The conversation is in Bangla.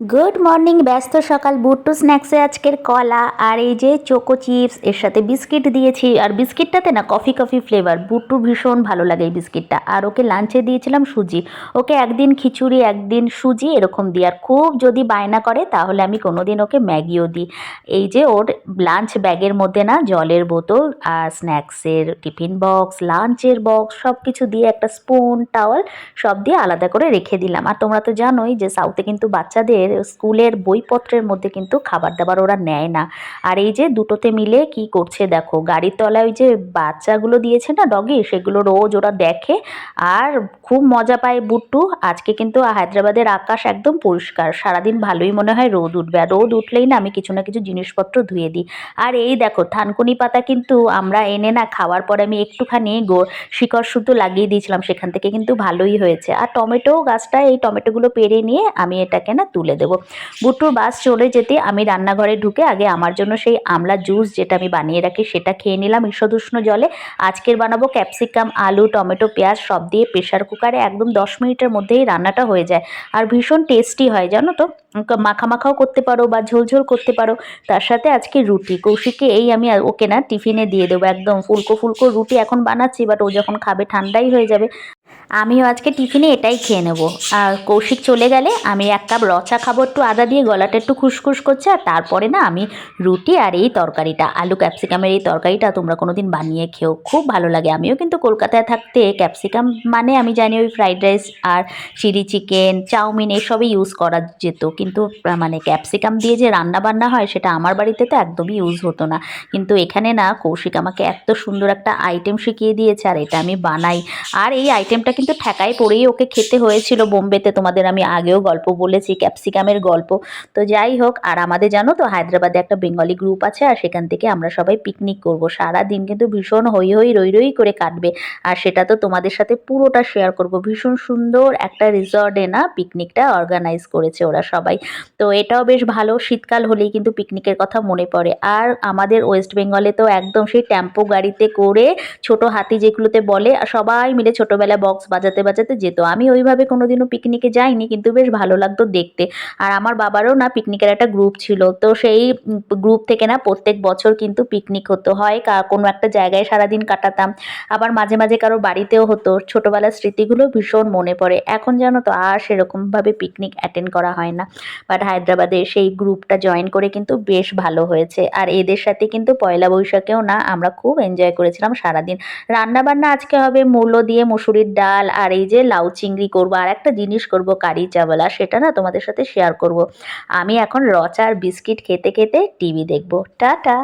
গুড মর্নিং ব্যস্ত সকাল, বুট্টু স্ন্যাক্সে আজকের কলা আর এই যে চোকো চিপস এর সাথে বিস্কিট দিয়েছি। আর বিস্কিটটাতে না কফি কফি ফ্লেভার বুট্টু ভীষণ ভালো লাগে এই বিস্কিটটা আর ওকে লাঞ্চে দিয়েছিলাম সুজি। ওকে একদিন খিচুড়ি, একদিন সুজি এরকম দিই। আর খুব যদি বায়না করে, তাহলে আমি কোনো দিন ওকে ম্যাগিও দিই। এই যে ওর লাঞ্চ ব্যাগের মধ্যে না জলের বোতল আর স্ন্যাক্সের টিফিন বক্স লাঞ্চের বক্স সব কিছু দিয়ে একটা স্পুন টাওয়াল সব দিয়ে আলাদা করে রেখে দিলাম। আর তোমরা তো জানোই যে সাউথে কিন্তু বাচ্চাদের স্কুলের বইপত্রের মধ্যে কিন্তু খাবার দাবার ওরা নেয় না। আর এই যে দুটোতে মিলে কি করছে দেখো, গাড়ির তলায় ওই যে বাচ্চাগুলো দিয়েছে না ডগি, সেগুলো রোজ ওরা দেখে আর খুব মজা পায় বুট্টু। আজকে কিন্তু হায়দ্রাবাদের আকাশ একদম পরিষ্কার, সারাদিন ভালোই মনে হয় রোদ উঠবে। আর রোদ উঠলেই না আমি কিছু না কিছু জিনিসপত্র ধুয়ে দিই। আর এই দেখো, থানকুনি পাতা কিন্তু আমরা এনে না খাওয়ার পরে আমি একটুখানি গো শিকড় শুদ্ধ লাগিয়ে দিয়েছিলাম, সেখান থেকে কিন্তু ভালোই হয়েছে। আর টমেটো গাছটা, এই টমেটোগুলো পেরে নিয়ে আমি এটাকে না তুলে দেবো। বুট্টুর বাস চলে যেতে আমি রান্নাঘরে ঢুকে আগে আমার জন্য সেই আমলা জুস যেটা আমি বানিয়ে রাখি সেটা খেয়ে নিলাম ঈষদুষ্ণ জলে। আজকের বানাবো ক্যাপসিকাম আলু, টমেটো, পেঁয়াজ সব দিয়ে প্রেশার কুকারে একদম দশ মিনিটের মধ্যেই রান্নাটা হয়ে যায়। আর ভীষণ টেস্টি হয়, জানো তো? মাখা মাখাও করতে পারো বা ঝোলঝোল করতে পারো। তার সাথে আজকে রুটি। কৌশিককে এই আমি ওকে না টিফিনে দিয়ে দেবো একদম। ফুলকো ফুলকো রুটি এখন বানাচ্ছি বাট ও যখন খাবে ঠান্ডাই হয়ে যাবে। আমিও আজকে টিফিনে এটাই খেয়ে নেব। আর কৌশিক চলে গেলে আমি এক কাপ রচা খাব, একটু আদা দিয়ে গলাটা একটু খুসখুস করছে, আর তারপরে না আমি রুটি আর এই তরকারিটা, আলু ক্যাপসিকামের এই তরকারিটা তোমরা কোনো দিন বানিয়ে খেও খুব ভালো লাগে। আমিও কিন্তু কলকাতায় থাকতে ক্যাপসিকাম মানে আমি জানি ওই ফ্রাইড রাইস আর চিলি চিকেন, চাউমিন এসবই ইউজ করা যেত। কিন্তু মানে ক্যাপসিকাম দিয়ে যে রান্না বান্না হয়, সেটা আমার বাড়িতে তো একদমই ইউজ হতো না। কিন্তু এখানে না, কৌশিক আমাকে এত সুন্দর একটা আইটেম শিখিয়ে দিয়েছে, আর এটা আমি বানাই। আর এই আইটেমটা কিন্তু ঠেকায় পড়েই ওকে খেতে হয়েছিল বোম্বেতে। তোমাদের আমি আগেও গল্প বলেছি ক্যাপসিকামের গল্প। তো যাই হোক, আর আমাদের জানো তো, হায়দ্রাবাদে একটা বেঙ্গলি গ্রুপ আছে, আর সেখান থেকে আমরা সবাই পিকনিক করব। সারা দিন কিন্তু ভীষণ হই হই রই রই করে কাটবে। আর সেটা তো তোমাদের সাথে পুরোটা শেয়ার করব। ভীষণ সুন্দর একটা রিসর্টে না পিকনিকটা অর্গানাইজ করেছে ওরা সবাই। তো এটাও বেশ ভালো, শীতকাল হলেই কিন্তু পিকনিকের কথা মনে পড়ে। আর আমাদের ওয়েস্ট বেঙ্গলে তো একদম সেই টেম্পো গাড়িতে করে ছোট হাতি যেগুলোতে বলে সবাই মিলে ছোটোবেলা বক্স বাজাতে বাজাতে যেত। আমি ওইভাবে কোনোদিনও পিকনিকে যাইনি, কিন্তু বেশ ভালো লাগতো দেখতে। আর আমার বাবারও না পিকনিকের একটা গ্রুপ ছিল, তো সেই গ্রুপ থেকে না প্রত্যেক বছর কিন্তু পিকনিক হতো। হয় কোনো একটা জায়গায় সারাদিন কাটাতাম। আবার মাঝে মাঝে কারও বাড়িতেও হতো। ছোটোবেলার স্মৃতিগুলো ভীষণ মনে পড়ে। এখন জানো তো আর সেরকমভাবে পিকনিক অ্যাটেন্ড করা হয় না। বাট হায়দ্রাবাদে সেই গ্রুপটা জয়েন করে কিন্তু বেশ ভালো হয়েছে। আর এদের সাথে কিন্তু পয়লা বৈশাখেও না আমরা খুব এনজয় করেছিলাম সারাদিন। রান্নাবান্না আজকে হবে মূলো দিয়ে মুসুরির ডাল আর এই যে লাউ চিংড়ি করব আর একটা জিনিস করব, কারি চাওয়ালা। সেটা না তোমাদের সাথে শেয়ার করব। আমি এখন রচা আর বিস্কিট খেতে খেতে টিভি দেখব। টাটা!